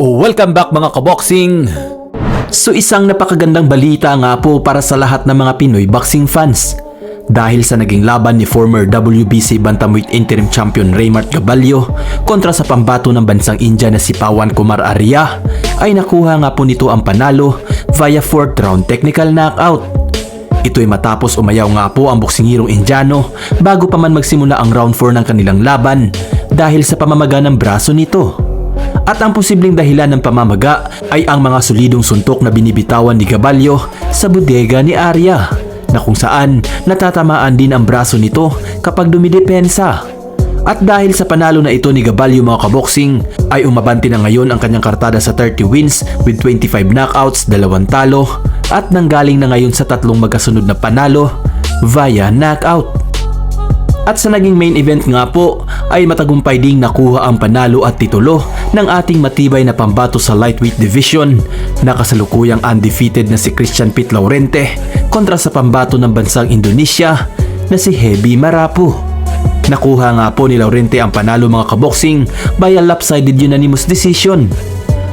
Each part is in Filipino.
Welcome back mga kaboxing! So isang napakagandang balita nga po para sa lahat ng mga Pinoy boxing fans. Dahil sa naging laban ni former WBC Bantamweight Interim Champion Raymart Gabalio kontra sa pambato ng bansang India na si Pawan Kumar Arya, ay nakuha nga po nito ang panalo via 4th round technical knockout. Ito'y matapos umayaw nga po ang boksingirong Indiano bago pa man magsimula ang round 4 ng kanilang laban dahil sa pamamaga ng braso nito. At ang posibleng dahilan ng pamamaga ay ang mga solidong suntok na binibitawan ni Gabalio sa bodega ni Arya na kung saan natatamaan din ang braso nito kapag dumidepensa. At dahil sa panalo na ito ni Gabalio mga kaboksing ay umabante na ngayon ang kanyang kartada sa 30 wins with 25 knockouts, dalawang talo at nanggaling na ngayon sa tatlong magkasunod na panalo via knockout. At sa naging main event nga po ay matagumpay ding nakuha ang panalo at titulo ng ating matibay na pambato sa lightweight division na kasalukuyang undefeated na si Christian Pit Laurente kontra sa pambato ng bansang Indonesia na si Hebi Marapu. Nakuha nga po ni Laurente ang panalo mga kaboksing by a lopsided unanimous decision.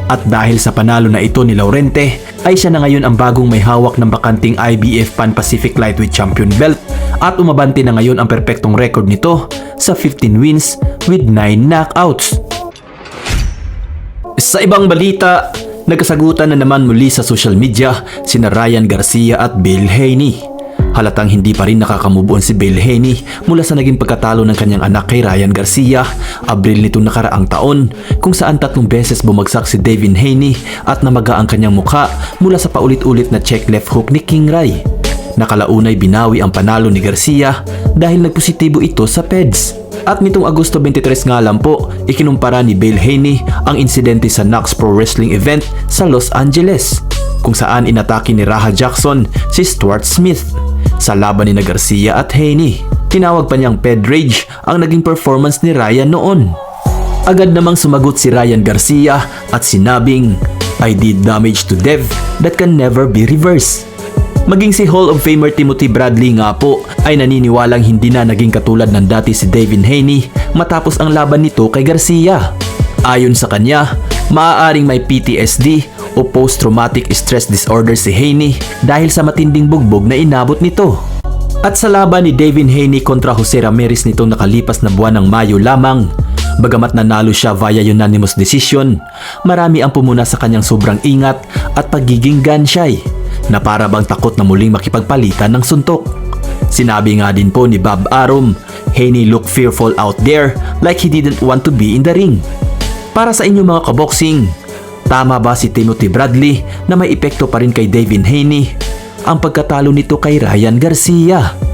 At dahil sa panalo na ito ni Laurente, ay siya na ngayon ang bagong may hawak ng bakanting IBF Pan Pacific Lightweight Champion belt at umabante na ngayon ang perpektong record nito sa 15 wins with 9 knockouts. Sa ibang balita, nagkasagutan na naman muli sa social media sina Ryan Garcia at Bill Haney. Halatang hindi pa rin nakakamove on si Bill Haney mula sa naging pagkatalo ng kanyang anak kay Ryan Garcia, Abril nitong nakaraang taon, kung saan tatlong beses bumagsak si Devin Haney at namaga ang kanyang mukha mula sa paulit-ulit na check left hook ni King Ray. Nakalaunay binawi ang panalo ni Garcia dahil nagpositibo ito sa PEDS. At nitong Agosto 23 nga lang po, ikinumpara ni Bill Haney ang insidente sa Knox Pro Wrestling event sa Los Angeles kung saan inatake ni Raha Jackson si Stuart Smith sa laban ni na Garcia at Haney. Tinawag pa niyang Ped Rage ang naging performance ni Ryan noon. Agad namang sumagot si Ryan Garcia at sinabing, I did damage to Dev that can never be reversed. Maging si Hall of Famer Timothy Bradley nga po ay naniniwalang hindi na naging katulad ng dati si Devin Haney matapos ang laban nito kay Garcia. Ayon sa kanya, maaaring may PTSD o post-traumatic stress disorder si Haney dahil sa matinding bugbog na inabot nito. At sa laban ni Devin Haney kontra Jose Ramirez nitong nakalipas na buwan ng Mayo lamang, bagamat nanalo siya via unanimous decision, marami ang pumuna sa kanyang sobrang ingat at pagiging ganshay na para bang takot na muling makipagpalitan ng suntok. Sinabi nga din po ni Bob Arum, Haney looked fearful out there like he didn't want to be in the ring. Para sa inyo mga kaboksing, tama ba si Timothy Bradley na may epekto pa rin kay Devin Haney ang pagkatalo nito kay Ryan Garcia?